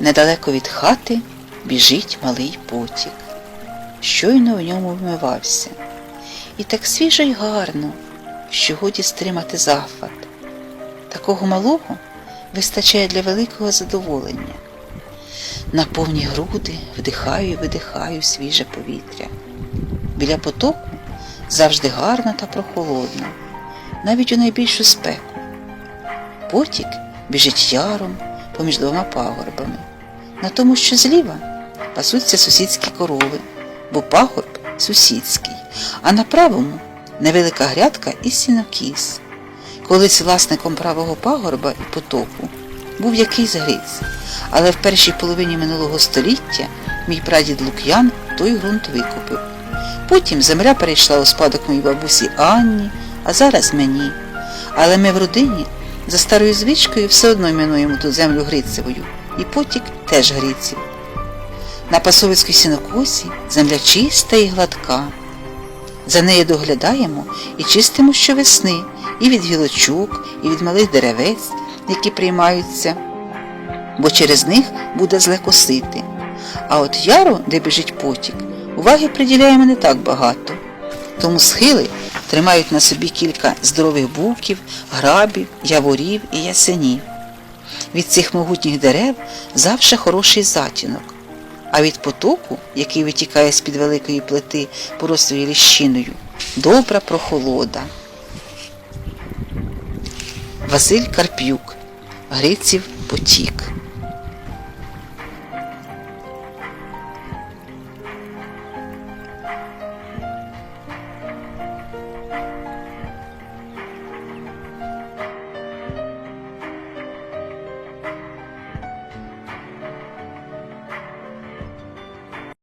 Недалеко від хати біжить малий потік. Щойно в ньому вмивався. І так свіжо й гарно, що годі стримати захват. Такого малого вистачає для великого задоволення. На повні груди вдихаю і видихаю свіже повітря. Біля потоку завжди гарно та прохолодно, навіть у найбільшу спеку. Потік біжить яром поміж двома пагорбами. На тому, що зліва пасуться сусідські корови, бо пагорб сусідський, а на правому невелика грядка і сінокіс. Колись власником правого пагорба і потоку був якийсь гриць, але в першій половині минулого століття мій прадід Лук'ян той ґрунт викупив. Потім земля перейшла у спадок моїй бабусі Анні, а зараз мені. Але ми в родині за старою звичкою все одно іменуємо ту землю Грицевою, і потік теж Гриців. На Пасовицькій сінокосі земля чиста і гладка. За нею доглядаємо і чистимо щовесни, і від гілочок, і від малих деревець, які приймаються, бо через них буде зле косити. А от яру, де біжить потік, уваги приділяємо не так багато. Тому схили тримають на собі кілька здорових буків, грабів, яворів і ясенів. Від цих могутніх дерев завше хороший затінок, а від потоку, який витікає з-під великої плити порослої ліщиною, добра прохолода. Василь Карп'юк Гриців потік